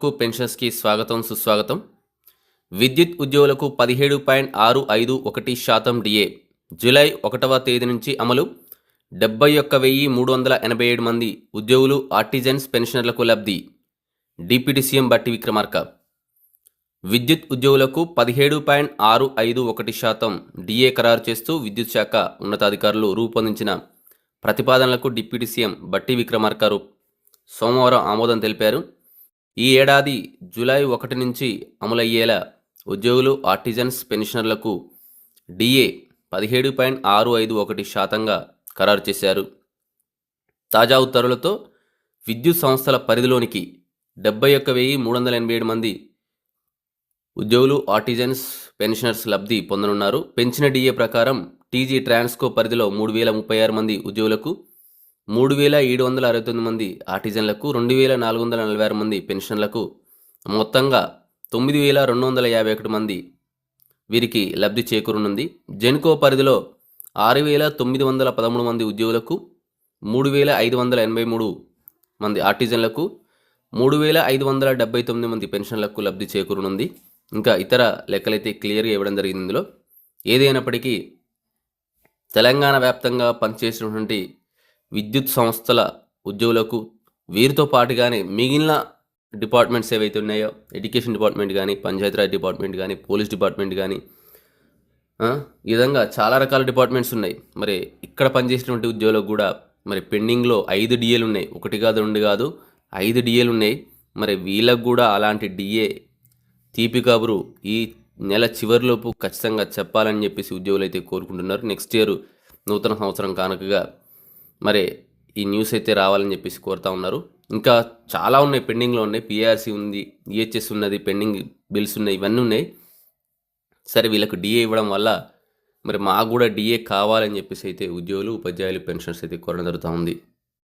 కు పెన్షన్స్కి స్వాగతం సుస్వాగతం. విద్యుత్ ఉద్యోగులకు పదిహేడు పాయింట్ ఆరు ఐదు ఒకటి శాతం డిఏ. జూలై ఒకటవ తేదీ నుంచి అమలు. డెబ్బై ఒక్క వెయ్యి మూడు వందల ఎనభై ఏడు మంది ఉద్యోగులు ఆర్టిజన్స్ పెన్షనర్లకు లబ్ధి. డిప్యూటీ సీఎం బట్టి విక్రమార్క. విద్యుత్ ఉద్యోగులకు పదిహేడు పాయింట్ ఆరు ఐదు ఒకటి శాతం డిఏ ఖరారు చేస్తూ విద్యుత్ శాఖ ఉన్నతాధికారులు రూపొందించిన ప్రతిపాదనలకు డిప్యూటీ సీఎం బట్టి విక్రమార్కరు సోమవారం ఆమోదం తెలిపారు. ఈ ఏడాది జూలై ఒకటి నుంచి అమలయ్యేలా ఉద్యోగులు ఆర్టిజన్స్ పెన్షనర్లకు డిఏ పదిహేడు పాయింట్ ఆరు ఐదు ఒకటి శాతంగా ఖరారు చేశారు. తాజా ఉత్తర్వులతో విద్యుత్ సంస్థల పరిధిలోనికి డెబ్బై ఒక్క వెయ్యి మూడు వందల ఎనభై ఏడు మంది ఉద్యోగులు ఆర్టిజన్స్ పెన్షనర్స్ లబ్ధి పొందనున్నారు. పెంచిన డిఏ ప్రకారం టీజీ ట్రాన్స్కో పరిధిలో మూడు వేల ముప్పై ఆరు మంది ఉద్యోగులకు మూడు వేల ఏడు వందల అరవై తొమ్మిది మంది ఆర్టిజన్లకు రెండు వేల నాలుగు వందల నలభై ఆరు మంది పెన్షన్లకు మొత్తంగా తొమ్మిది వేల రెండు వందల యాభై ఒకటి మంది వీరికి లబ్ధి చేకూరనుంది. జెన్కో పరిధిలో ఆరు వేల తొమ్మిది వందల పదమూడు మంది ఉద్యోగులకు మూడు వేల ఐదు వందల ఎనభై మూడు మంది ఆర్టిజన్లకు మూడు వేల ఐదు వందల డెబ్బై తొమ్మిది మంది పెన్షన్లకు లబ్ధి చేకూరనుంది. ఇంకా ఇతర లెక్కలైతే క్లియర్గా ఇవ్వడం జరిగింది ఇందులో. ఏదైనప్పటికీ తెలంగాణ వ్యాప్తంగా పనిచేసినటువంటి విద్యుత్ సంస్థల ఉద్యోగులకు వీరితో పాటుగానే మిగిలిన డిపార్ట్మెంట్స్ ఏవైతే ఉన్నాయో ఎడ్యుకేషన్ డిపార్ట్మెంట్ కానీ పంచాయతీరాజ్ డిపార్ట్మెంట్ కానీ పోలీస్ డిపార్ట్మెంట్ కానీ ఈ విధంగా చాలా రకాల డిపార్ట్మెంట్స్ ఉన్నాయి. మరి ఇక్కడ పనిచేసినటువంటి ఉద్యోగులకు కూడా మరి పెండింగ్లో ఐదు డిఏలు ఉన్నాయి. ఒకటి కాదు రెండు కాదు ఐదు డిఏలు ఉన్నాయి. మరి వీళ్ళకు కూడా అలాంటి డిఏ తీపి కబురు ఈ నెల చివరిలోపు ఖచ్చితంగా చెప్పాలని చెప్పేసి ఉద్యోగులు అయితే కోరుకుంటున్నారు. నెక్స్ట్ ఇయర్ నూతన సంవత్సరం కానుకగా మరి ఈ న్యూస్ అయితే రావాలని చెప్పేసి కోరుతా ఉన్నారు. ఇంకా చాలా ఉన్నాయి పెండింగ్లో ఉన్నాయి. పిఆర్సీ ఉంది ఈహెచ్ఎస్ ఉన్నది పెండింగ్ బిల్స్ ఉన్నాయి ఇవన్నీ ఉన్నాయి. సరే వీళ్ళకు డిఏ ఇవ్వడం వల్ల మరి మాకు కూడా డిఏ కావాలని చెప్పేసి అయితే ఉద్యోగులు ఉపాధ్యాయులు పెన్షన్స్ అయితే కోరడం జరుగుతూ ఉంది.